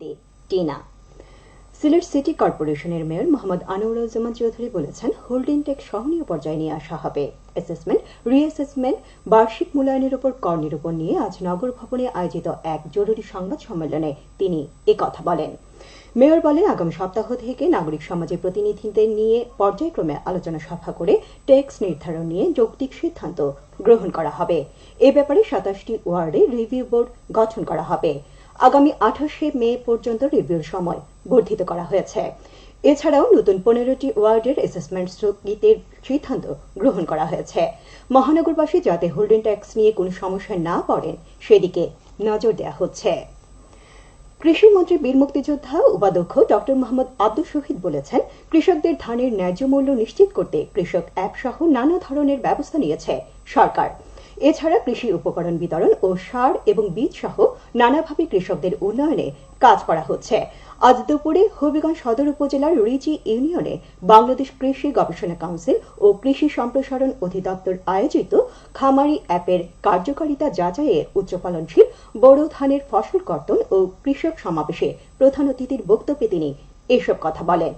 বিজ্ঞপ্তি টিনা। সিলেট সিটি কর্পোরেশনের মেয়র মোহাম্মদ আনোয়ারুজ্জামান চৌধুরী বলেছেন, হোল্ডিং ট্যাক্স সহনীয় পর্যায়ে নিয়ে আসা হবে। অ্যাসেসমেন্ট রিঅ্যাসেসমেন্ট বার্ষিক মূল্যায়নের উপর কর নিরূপণ নিয়ে আজ নগর ভবনে আয়োজিত এক জরুরি সংবাদ সম্মেলনে তিনি একথা বলেন। মেয়র বলেন, আগামী সপ্তাহ থেকে নাগরিক সমাজের প্রতিনিধিদের নিয়ে পর্যায়ক্রমে আলোচনা সভা করে ট্যাক্স নির্ধারণ নিয়ে যৌক্তিক সিদ্ধান্ত গ্রহণ করা হবে। এ ব্যাপারে সাতাশটি ওয়ার্ডে রিভিউ বোর্ড গঠন করা হবে। আগামী আঠাশে মে পর্যন্ত রিভিউর সময় বর্ধিত করা হয়েছে। এছাড়াও নতুন পনেরোটি ওয়ার্ডের অ্যাসেসমেন্ট স্থগিতের সিদ্ধান্ত গ্রহণ করা হয়েছে। মহানগরবাসী যাতে হোল্ডিং ট্যাক্স নিয়ে কোনো সমস্যায় না পড়েন, সেদিকে নজর দেওয়া হচ্ছে। কৃষিমন্ত্রী বীর মুক্তিযোদ্ধা উপাধ্যক্ষ ডক্টর মোহাম্মদ আব্দুল শহীদ বলেছেন, কৃষকদের ধানের ন্যায্য মূল্য নিশ্চিত করতে কৃষক অ্যাপ সহ নানা ধরনের ব্যবস্থা নিয়েছে সরকার। এছাড়া কৃষি উপকরণ বিতরণ ও সার এবং বীজ সহ নানাভাবে কৃষকদের উন্নয়নে কাজ করা হচ্ছে। আজ দুপুরে হবিগঞ্জ সদর উপজেলার রিচি ইউনিয়নে বাংলাদেশ কৃষি গবেষণা কাউন্সিল ও কৃষি সম্প্রসারণ অধিদপ্তর আয়োজিত খামারি অ্যাপের কার্যকারিতা যাচাইয়ে উচ্চফলনশীল বোরো ধানের ফসল কর্তন ও কৃষক সমাবেশে প্রধান অতিথির বক্তব্যে তিনি এসব কথা বলেন।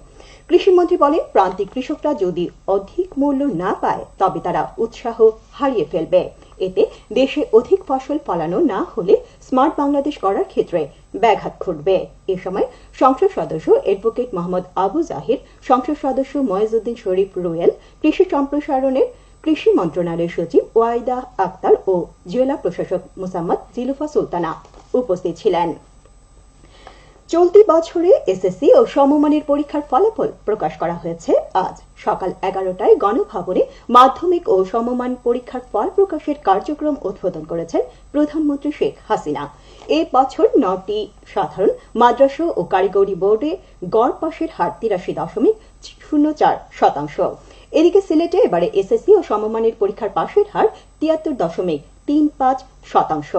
কৃষিমন্ত্রী বলেন, প্রান্তিক কৃষকরা যদি অধিক মূল্য না পায়, তবে তারা উৎসাহ হারিয়ে ফেলবে। এতে দেশে অধিক ফসল ফলানো না হলে স্মার্ট বাংলাদেশ করার ক্ষেত্রে ব্যাঘাত ঘটবে। এ সময় সংসদ সদস্য অ্যাডভোকেট মোহাম্মদ আবু জাহির সংসদ সদস্য ময়েজউদ্দিন শরীফ রুয়েল, কৃষি সম্প্রসারণের কৃষি মন্ত্রণালয়ের সচিব ওয়াইদা আক্তার ও জেলা প্রশাসক মোসাম্মদ জিলুফা সুলতানা উপস্থিত ছিলেন। চলতি বছরে এসএসসি ও সমমানের পরীক্ষার ফলাফল প্রকাশ করা হয়েছে। আজ সকাল এগারোটায় গণভবনে মাধ্যমিক ও সমমান পরীক্ষার ফল প্রকাশের কার্যক্রম উদ্বোধন করেছেন প্রধানমন্ত্রী শেখ হাসিনা। এ বছর নটি সাধারণ মাদ্রাসা ও কারিগরি বোর্ডে গড় পাশের হার তিরাশি দশমিক শূন্য চার শতাংশ। এদিকে সিলেটে এবারে এসএসসি ও সমমানের পরীক্ষার পাশের হার তিয়াত্তর দশমিক তিন পাঁচ শতাংশ।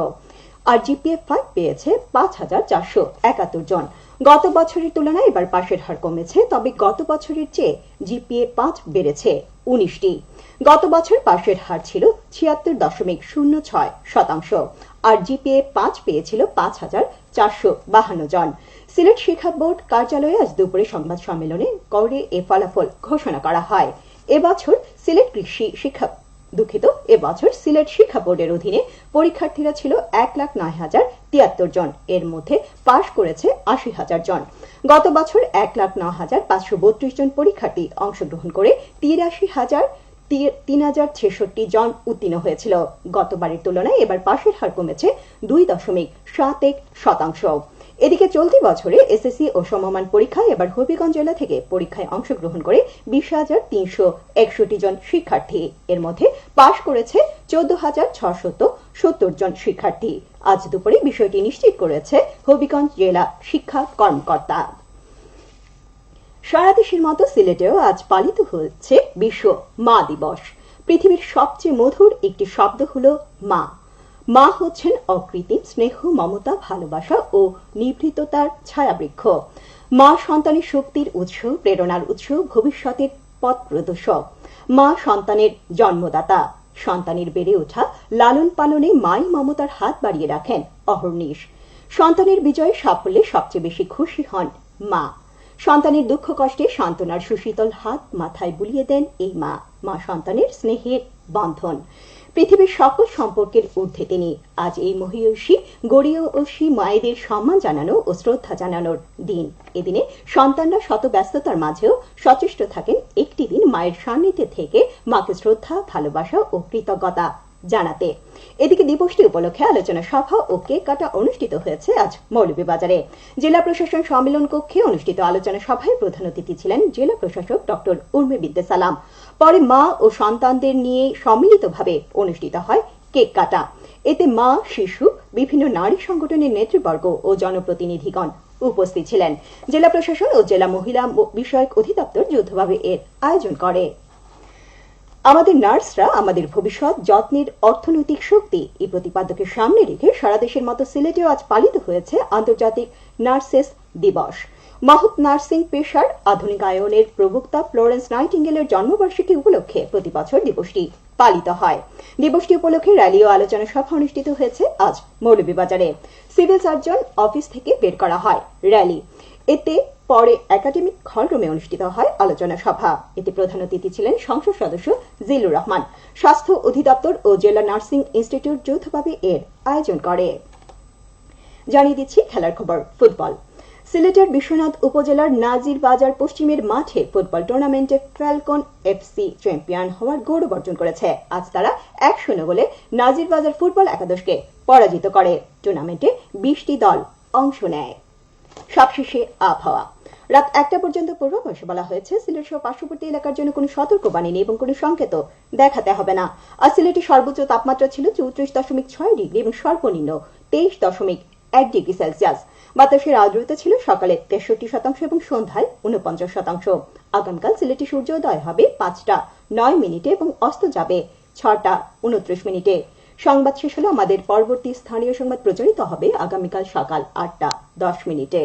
আর জিপিএ ফাইভ পেয়েছে পাঁচ হাজার চারশো একাত্তর জন। গত বছরের তুলনায় এবার পাশের হার কমেছে, তবে গত বছরের চেয়ে জিপিএ পাঁচ বেড়েছে উনিশটি। গত বছর পাশের হার ছিল ছিয়াত্তর দশমিক শূন্য ছয় শতাংশ, আর জিপিএ পাঁচ পেয়েছিল পাঁচ হাজার চারশো বাহান্ন জন। সিলেট শিক্ষা বোর্ড কার্যালয়ে আজ দুপুরে সংবাদ সম্মেলনে করে এ ফলাফল ঘোষণা করা হয়। এবছর সিলেট কৃষি শিক্ষা দুঃখিত, এবছর সিলেট শিক্ষা বোর্ডের অধীনে পরীক্ষার্থীরা ছিল এক লাখ নয় হাজার তিয়াত্তর জন। এর মধ্যে পাশ করেছে আশি হাজার জন। গত বছর এক লাখ ন হাজার পাঁচশো বত্রিশ জন পরীক্ষার্থী অংশগ্রহণ করে তিরাশি হাজার তিন হাজার ছেষট্টি জন উত্তীর্ণ হয়েছিল। গতবারের তুলনায় এবার পাশের হার কমেছে দুই দশমিক সাত এক শতাংশ। এদিকে চলতি বছরে এসএসসি ও সমমান পরীক্ষায় এবার হবিগঞ্জ জেলা থেকে পরীক্ষায় অংশগ্রহণ করে বিশ হাজার তিনশো একষট্টি জন শিক্ষার্থী। এর মধ্যে পাশ করেছে চোদ্দ হাজার ছশত সত্তর জন শিক্ষার্থী। আজ দুপুরে বিষয়টি নিশ্চিত করেছে হবিগঞ্জ জেলা শিক্ষা কর্মকর্তা। সারা দেশের মতো সিলেটেও আজ পালিত হচ্ছে বিশ্ব মা দিবস। পৃথিবীর সবচেয়ে মধুর একটি শব্দ হল মা। মা হচ্ছেন অকৃত্রিম স্নেহ, মমতা, ভালোবাসা ও নিভৃততার ছায়াবৃক্ষ। মা সন্তানের শক্তির উৎস, প্রেরণার উৎস, ভবিষ্যতের পথ প্রদর্শক। মা সন্তানের জন্মদাতা। সন্তানের বেড়ে ওঠা, লালন পালনে মাই মমতার হাত বাড়িয়ে রাখেন অহর্নিশ। সন্তানের বিজয়ে সাফল্যে সবচেয়ে বেশি খুশি হন মা। সন্তানের দুঃখ কষ্টে সান্ত্বনার সুশীতল হাত মাথায় বুলিয়ে দেন এই মা। মা সন্তানের স্নেহের বন্ধন। পৃথিবীর সকল সম্পর্কের ঊর্ধ্বে তিনি। আজ এই মহিয়সী, গড়ীয়সী মায়েদের সম্মান জানানো ও শ্রদ্ধা জানানোর দিন। এদিনে সন্তানরা শত ব্যস্ততার মাঝেও সচেষ্ট থাকেন। একটি দিন মায়ের সান্নিধ্যে থেকে মাকে শ্রদ্ধা, ভালোবাসা ও কৃতজ্ঞতা জানাতে। এদিকে দিবসটি উপলক্ষে আলোচনা সভা ও কেক কাটা অনুষ্ঠিত হয়েছে আজ মৌলভীবাজারে। জেলা প্রশাসন সম্মেলন কক্ষে অনুষ্ঠিত আলোচনা সভায় প্রধান অতিথি ছিলেন জেলা প্রশাসক ডক্টর উর্মি বিদ্যাসালাম। পরে মা ও সন্তানদের নিয়ে সম্মিলিতভাবে অনুষ্ঠিত হয় কেক কাটা। এতে মা, শিশু, বিভিন্ন নারী সংগঠনের নেতৃবর্গ ও জনপ্রতিনিধিগণ উপস্থিত ছিলেন। জেলা প্রশাসন ও জেলা মহিলা বিষয়ক অধিদপ্তর যৌথভাবে এর আয়োজন করে। আমাদের নার্সরা আমাদের ভবিষ্যৎ, যত্নের অর্থনৈতিক শক্তি এই প্রতিপাদ্যকে সামনে রেখে সারা দেশের মতো সিলেটেও আজ পালিত হয়েছে আন্তর্জাতিক নার্সেস দিবস। মহৎ নার্সিং পেশার আধুনিকায়নের প্রবক্তা ফ্লোরেন্স নাইটিঙ্গেলের জন্মবার্ষিকী উপলক্ষে প্রতি বছর দিবসটি পালিত হয়। দিবসটি উপলক্ষে র্যালি ও আলোচনা সভা অনুষ্ঠিত হয়েছে আজ মৌলভীবাজারে। সিভিল সার্জন অফিস থেকে বের করা হয় র্যালি। এতে পরে একাডেমিক হলরুমে অনুষ্ঠিত হয় আলোচনা সভা। এতে প্রধান অতিথি ছিলেন সংসদ সদস্য জিলুর রহমান। স্বাস্থ্য অধিদপ্তর ও জেলা নার্সিং ইনস্টিটিউট যৌথভাবে এর আয়োজন করে। জানিয়ে দিচ্ছি খেলার খবর, ফুটবল। সিলেটের বিশ্বনাথ উপজেলার নাজির বাজার পশ্চিমের মাঠে ফুটবল টুর্নামেন্টে ফ্যালকন এফসি চ্যাম্পিয়ন হওয়ার গৌরব অর্জন করেছে। আজ তারা এক শূন্য গোলে নাজির বাজার ফুটবল একাদশকে পরাজিত করে। টুর্নামেন্টে বিশটি দল অংশ নেয়। সবশেষে আবহাওয়া। রাত একটা পর্যন্ত পূর্বাভাসে বলা হয়েছে, সিলেট সহ পার্শ্ববর্তী এলাকার জন্য কোনো সতর্কবাণী নেই এবং কোনো সংকেত দেখাতে হবে না। আর সিলেটে সর্বোচ্চ তাপমাত্রা ছিল চৌত্রিশ দশমিক ছয় ডিগ্রি এবং সর্বনিম্ন তেইশ দশমিক এক ডিগ্রি সেলসিয়াস। বাতাসের আর্দ্রতা ছিল সকালে তেষট্টি শতাংশ এবং সন্ধ্যায় উনপঞ্চাশ শতাংশ। আগামীকাল সিলেটে সূর্যোদয় হবে পাঁচটা নয় মিনিটে এবং অস্ত যাবে ছটা উনত্রিশ মিনিটে। সংবাদ শেষ হলো আমাদের পরবর্তী স্থানীয় সংবাদ প্রচারিত হবে আগামীকাল সকাল আটটা। দশ মিনিটে